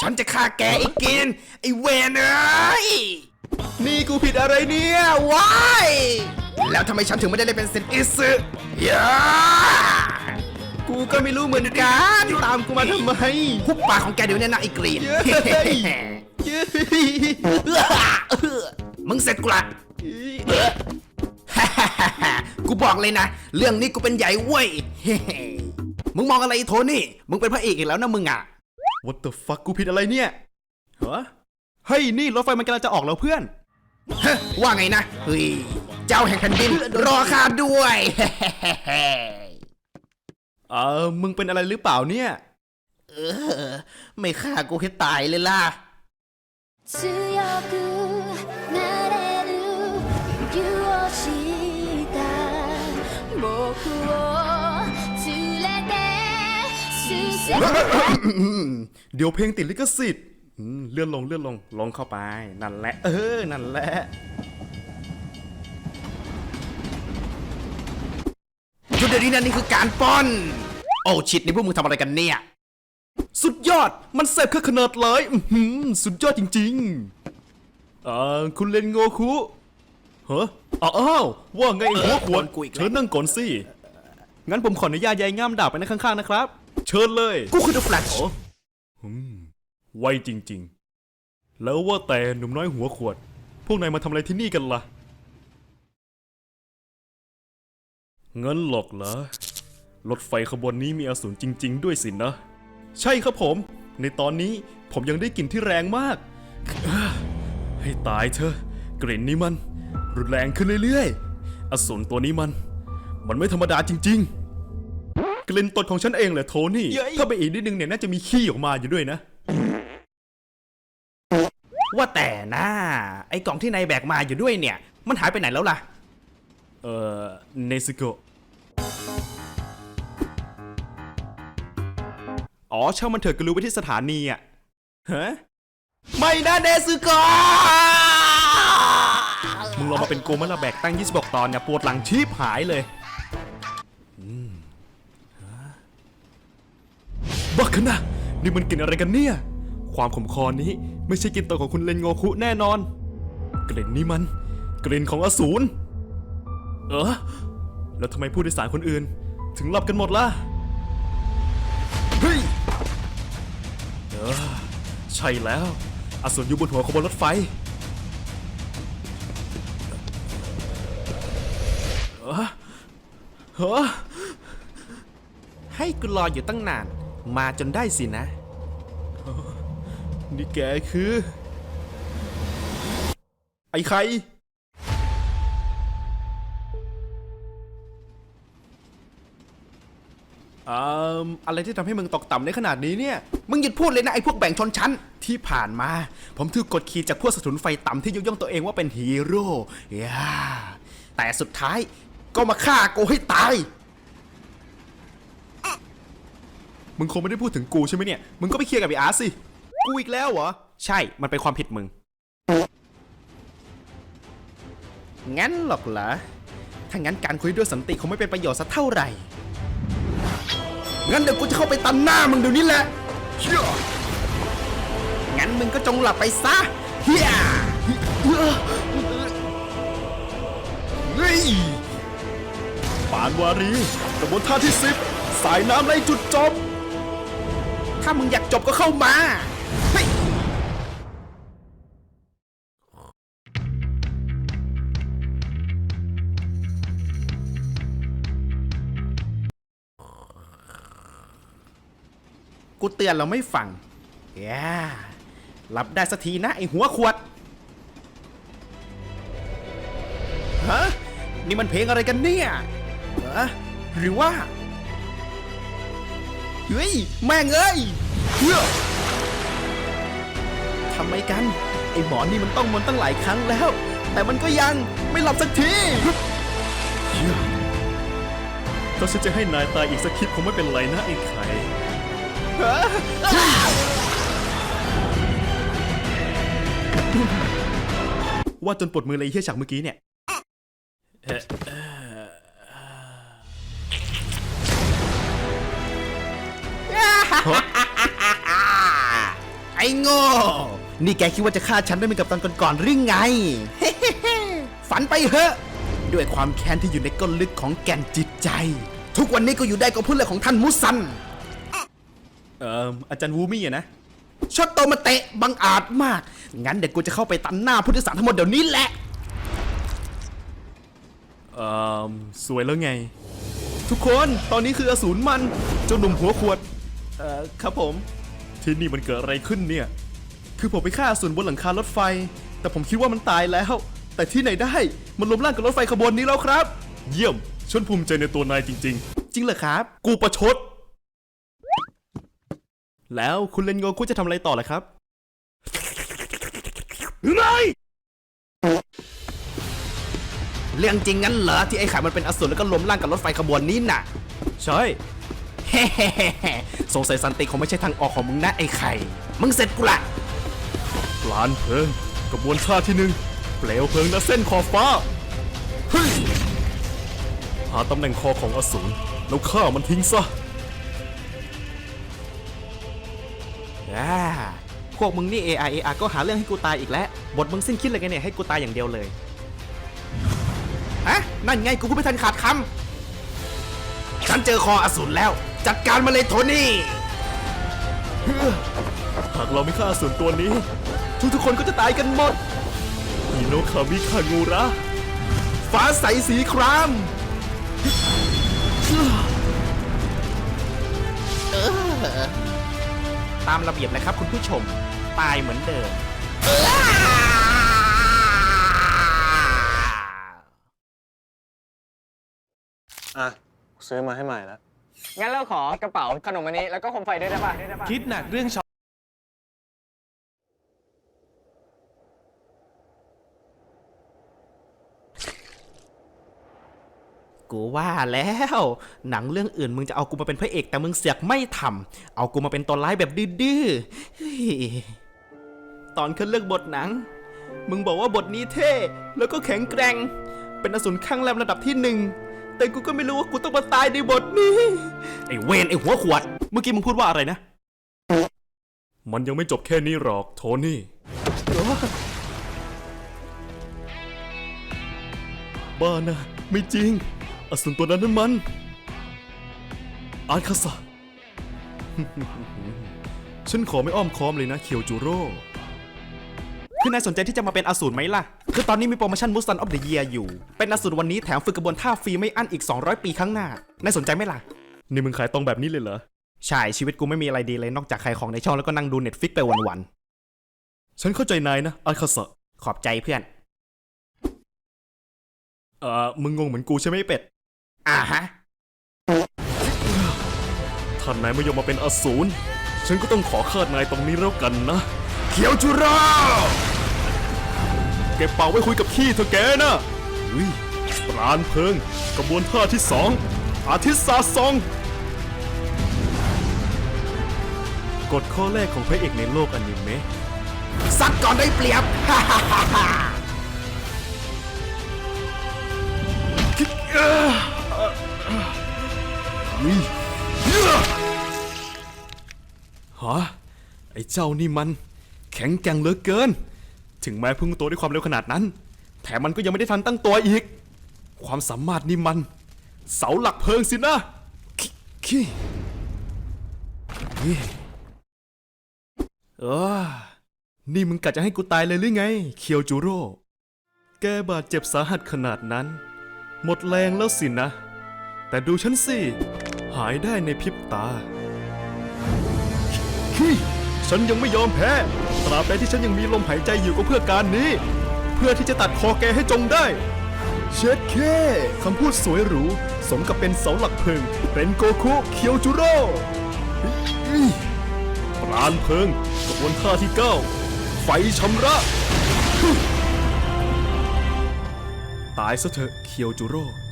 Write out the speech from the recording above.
ฉันจะฆ่าแกไอ้กิน ไอ้เวนเอ้ย นี่กูผิดอะไรเนี่ย ว้าย แล้วทำไมฉันถึงไม่ได้เล่นเป็นเซนอิสึยากูก็ไม่รู้เหมือนกัน ตามกูมาทำไม คุบปากของแกเดี๋ยวนี้นะไอ้กรีน เย้ย เย้ยมึงเสร็จกูละ กูบอกเลยนะ เรื่องนี้กูเป็นใหญ่เว้ย มึงมองอะไรโทนี่ มึงเป็นพระเอกอีกแล้วนะมึงอะ What the fuck กูผิดอะไรเนี่ยฮะเฮ้ย นี่รถไฟมันกำลังจะออกแล้วเพื่อน ฮะว่าไงนะ เฮ้ย เจ้าแห่งแผ่นดิน รอข้าด้วย เออ มึงเป็นอะไรหรือเปล่าเนี่ย เออ ไม่ฆ่ากูให้ตายเลยล่ะ 強くなれる勇をした僕を เดี๋ยวเพลงติดลิขสิทธิ์อืมเลื่อนลงเลื่อนลงลงเข้าไป นั่นแหละ เออ นั่นแหละ จุดเดี๋ยวนี้นั่นนี่คือการปล้อน โอ้ชิดนี่พวกมึงทำอะไรกันเนี่ย สุดยอดมันเสพแค่ขนาดเลยอื้อหือสุดยอดจริงๆอ่าคุณเลนโงคุเฮ้ออ้าวว่าไงไอ้หัวขวดกูอีกแล้วเชิญนั่งก่อนสิ งั้นผมขออนุญาตยายง่ามดาบไปนั่งข้างๆนะครับ เชิญเลย กูคือ The Flash ไวจริง ๆ แล้วว่าแต่หนุ่มน้อยหัวขวด พวกนายมาทำอะไรที่นี่กันล่ะเงินหรอกเหรอ รถไฟขบวนนี้มีอสูรจริง ๆ ด้วยสินะ ใช่ครับผม ในตอนนี้ผมยังได้กลิ่นที่แรงมาก ให้ตายเถอะ กลิ่นนี้มัน รุนแรงขึ้นเรื่อยๆ อสูรตัวนี้มัน มันไม่ธรรมดาจริง ๆ กลิ่นตดของฉันเองแหละโทนี่ถ้าไปอีกนิดนึงเนี่ยน่าจะมีขี้ออกมาอยู่ด้วยนะ ว่าแต่นะไอ้กล่องที่นายแบกมาอยู่ด้วยเนี่ย มันหายไปไหนแล้วล่ะ เอ่อ เนซึโกะอ๋อช่างมันเถอะก็รู้ไปที่สถานีอะฮะไม่นะเนซึโกะมึงลองมาเป็นโกมาละแบกตั้ง26ตอนเนี่ยปวดหลังชีพหายเลย บักนะนี่มันกลิ่นอะไรกันเนี่ย ความขมคอนี้ไม่ใช่กลิ่นตัวของคุณเลนโงคุแน่นอน กลิ่นนี้มัน กลิ่นของอสูร เออแล้วทำไมผู้โดยสารคนอื่น ถึงหลับกันหมดล่ะ เฮ้ย เออ ใช่แล้ว อสูรอยู่บนหัวขบวนรถไฟเฮ้อให้กูรออยู่ตั้งนาน มาจนได้สินะ นี่แกคือ ไอ้ใครอ่าอะไรที่ทำให้มึงตกต่ำในขนาดนี้เนี่ย มึงหยุดพูดเลยนะไอ้พวกแบ่งชนชั้น ที่ผ่านมา ผมถูกกดขี่จากพวกสถุนไฟต่ำที่ยกย่องตัวเองว่าเป็นฮีโร่ย่าแต่สุดท้ายก็มาฆ่ากูให้ตาย มึงคงไม่ได้พูดถึงกูใช่ไหมเนี่ย มึงก็ไปเคลียร์กับไอ้อาร์ตสิ กูอีกแล้วเหรอ ใช่ มันเป็นความผิดมึง งั้นหรอกเหรอ ถ้างั้นการคุยด้วยสันติคงไม่เป็นประโยชน์สักเท่าไหร่ งั้นเดี๋ยวกูจะเข้าไปตันหน้ามึงเดี๋ยวนี้แหละเฮียงั้นมึงก็จงหลับไปซะเฮียเฮ้ยปานวารีกระบวนท่าที่สิบสายน้ำไล่จุดจบ ถ้ามึงอยากจบก็เข้ามาเฮ้ยกูเตือนเราไม่ฟังแย่าหลับได้สักทีนะไอหัวขวด ฮะ นี่มันเพลงอะไรกันเนี่ย ฮะ หรือว่า เฮ้ย แม่งเอ้ยเฮ้ยทำไมกัน ไอหมอนี่มันต้องมนต์ตั้งหลายครั้งแล้ว แต่มันก็ยังไม่หลับสักทีถ้าฉันจะให้นายตายอีกสักคลิปคงไม่เป็นไรนะไอ้ไข่ว่าจนปวดมือเลยไอ้เฮียฉากเมื่อกี้เนี่ย ไอ้โง่นี่แกคิดว่าจะฆ่าฉันได้เหมือนกับตอนก่อนๆหรือไง ฝันไปเถอะ ด้วยความแค้นที่อยู่ในก้นลึกของแก่นจิตใจ ทุกวันนี้ก็อยู่ได้ก็พูดเรื่องของท่านมุสัน เอ่ออาจารย์วูมี่อะนะช็อตโตมาเตะบังอาจมาก งั้นเดี๋ยวกูจะเข้าไปตันหน้าผู้โดยสารทั้งหมดเดี๋ยวนี้แหละ เอ่อสวยแล้วไง ทุกคนตอนนี้คืออสูรมันเจ้าหนุ่มหัวขวด เอ่อครับผม ที่นี่มันเกิดอะไรขึ้นเนี่ย คือผมไปฆ่าอสูรบนหลังคารถไฟ แต่ผมคิดว่ามันตายแล้ว แต่ที่ไหนได้ มันล้มร่างกับรถไฟขบวนนี้แล้วครับ เยี่ยม ฉันภูมิใจในตัวนายจริงจริงเหรอครับๆกูประชด แล้วคุณเลนโงคุณจะทำอะไรต่อล่ะครับไงเรื่องจริงงั้นเหรอที่ไอ้ไข่มันเป็นอสูรแล้วก็ล้มร่างกับรถไฟขบวนนี้น่ะ ใช่เฮ้ๆๆ สงสัยสันติคงไม่ใช่ทางออกของมึงนะไอ้ไข่ มึงเสร็จกูละปลานเพลิงกระบวนท่าที่หนึ่งเปลวเพลิงและเส้นขอบฟ้าเฮ้ยหาตำแหน่งคอของอสูรแล้วฆ่ามันทิ้งซะอ่าพวกมึงนี่ AI AR ก็หาเรื่องให้กูตายอีกแล้ว บทมึงสิ้นคิดเลยไงเนี่ยให้กูตายอย่างเดียวเลยฮะนั่นไงกูก็ไม่ทันขาดคำฉันเจอคออสูรแล้ว จัดการมาเลยโทนี่ หากเราไม่ฆ่าอสูรตัวนี้ทุกๆคนก็จะตายกันหมดฮิโนคามิคางูระ ฟ้าใสสีคราม ตามระเบียบเลยครับคุณผู้ชม ตายเหมือนเดิม อะ ซื้อมาให้ใหม่แล้ว งั้นเราขอกระเป๋าขนมอันนี้แล้วก็โคมไฟด้วยได้ป่ะคิดหนักเรื่องช็อปกูว่าแล้ว หนังเรื่องอื่นมึงจะเอากูมาเป็นพระเอกแต่มึงเสือกไม่ทำเอากูมาเป็นตัวร้ายแบบดื้อๆเฮ้ยตอนเขาเลือกบทหนัง มึงบอกว่าบทนี้เท่ แล้วก็แข็งแกร่ง เป็นอสูรข้างแรมระดับที่หนึ่ง แต่กูก็ไม่รู้ว่ากูต้องมาตายในบทนี้ ไอ้เวนไอ้หัวขวด เมื่อกี้มึงพูดว่าอะไรนะ มันยังไม่จบแค่นี้หรอกโทนี่ บ้านะ ไม่จริง อสูรตัวนั้นนั่นมัน อาร์คาสะ ฉันขอไม่อ้อมค้อมเลยนะเคียวจูโร่คือนายสนใจที่จะมาเป็นอสูรไหมล่ะ คือตอนนี้มีโปรโมชั่นมุสันออฟเดอะเยียอยู่ เป็นอสูรวันนี้แถมฝึกกระบวนท่าฟรีไม่อั้นอีก 200 ปีข้างหน้านายสนใจไหมล่ะ นี่มึงขายตรงแบบนี้เลยเหรอ ใช่ ชีวิตกูไม่มีอะไรดีเลยนอกจากขายของในช่องแล้วก็นั่งดูเน็ตฟิกไปวันฉันเข้าใจนายนะอาร์คาสะๆขอบใจเพื่อน เอ่อ มึงงงเหมือนกูใช่ไหมเป็ด อ่าฮะถ้านายไม่ยอมมาเป็นอสูร ฉันก็ต้องขอคาดนายตรงนี้แล้วกันนะ เขียวจุโร่เก็บเป่าไว้คุยกับขี้เธอะแกนะเฮ้ยปราณเพลิงกระบวนท่าที่สองอาทิตย์สาดส่องกฎข้อแรกของพระเอกในโลกอนิเมะซัดก่อนได้เปรียบวิฮะไอ้เจ้านี่มัน แข็งแกร่งเหลือเกิน ถึงแม้พุ่งตัวด้วยความเร็วขนาดนั้น แถมมันก็ยังไม่ได้ทันตั้งตัวอีก ความสามารถนี่มัน เสาหลักเพลิงสินะคิคิเฮ้ยเออ นี่มึงกะจะให้กูตายเลยหรือไง เคียวจูโร่ แกบาดเจ็บสาหัสขนาดนั้น หมดแรงแล้วสินะ แต่ดูฉันสิ หายได้ในพริบตาคิ ฉันยังไม่ยอมแพ้ ตราบใดที่ฉันยังมีลมหายใจอยู่ก็เพื่อการนี้ เพื่อที่จะตัดคอแกให้จงได้ เช็ดเคคำพูดสวยหรู สมกับเป็นเสาหลักเพิงเป็นโกคุเคียวจูโร่ปราณเพิงกระบวนท่าที่9ไฟชำระ ตายซะเถอะเคียวจูโร่